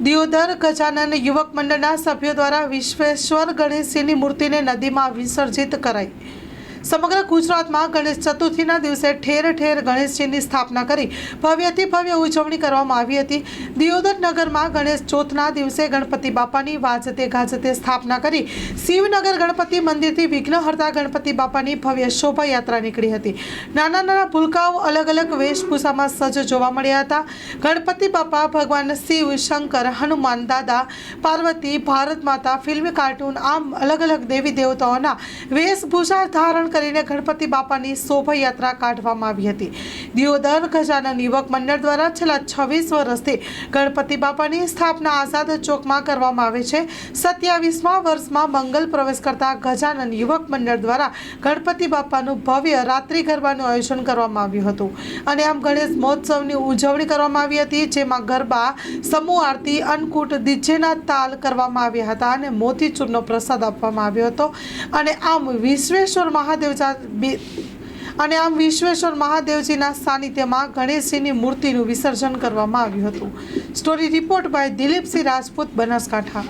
દિયોદર ગજાનન યુવક મંડળના સભ્યો દ્વારા વિશ્વેશ્વર ગણેશજીની મૂર્તિને નદીમાં વિસર્જિત કરાઈ. સમગ્ર ગુજરાતમાં ગણેશ ચતુર્થીના દિવસે ઠેર ઠેર ગણેશજીની સ્થાપના કરી ભવ્યથી ભવ્ય ઉજવણી કરવામાં આવી હતી. દિયોદર નગરમાં ગણેશ ચોથના દિવસે ગણપતિ બાપાની વાજતે ગાજતે સ્થાપના કરી શિવનગર ગણપતિ મંદિરથી વિઘ્નહર્તા ગણપતિ બાપાની ભવ્ય શોભાયાત્રા નીકળી હતી. નાના નાના ભૂલકાઓ અલગ અલગ વેશભૂષામાં સજ્જ જોવા મળ્યા હતા. ગણપતિ બાપા, ભગવાન શિવ, શંકર, હનુમાન, દાદા, પાર્વતી, ભારત માતા, ફિલ્મ કાર્ટૂન, આમ અલગ અલગ દેવી દેવતાઓના વેશભૂષા ધારણ કરીને ગણપતિ બાપાની શોભાયાત્રા કાઢવામાં આવી હતી. દિયોદર ગજાનન યુવક મંડળ દ્વારા છેલ્લા છવ્વીસ વર્ષથી ગણપતિ બાપાની સ્થાપના આઝાદ ચોકમાં કરવામાં આવે છે. સત્યાવીસમા વર્ષમાં મંગલ પ્રવેશ કરતા ગજાનન યુવક મંડળ દ્વારા ગણપતિ બાપાનું ભવ્ય રાત્રિ ગરબાનું આયોજન કરવામાં આવ્યું હતું. અને આમ ગણેશ મહોત્સવની ઉજવણી કરવામાં આવી હતી, જેમાં ગરબા, સમૂહ આરતી, અન્નકૂટ, ડીજેના તાલ કરવામાં આવ્યા હતા અને મોતીચૂરનો પ્રસાદ આપવામાં આવ્યો હતો. અને આમ વિશ્વેશ્વર મહાદેવ જા- બી- અને આમ વિશ્વેશ્વર મહાદેવજીના સાનિધ્યમાં ગણેશજીની મૂર્તિનું વિસર્જન કરવામાં આવ્યું હતું. Story report by Dilipsinh Rajput Banaskantha.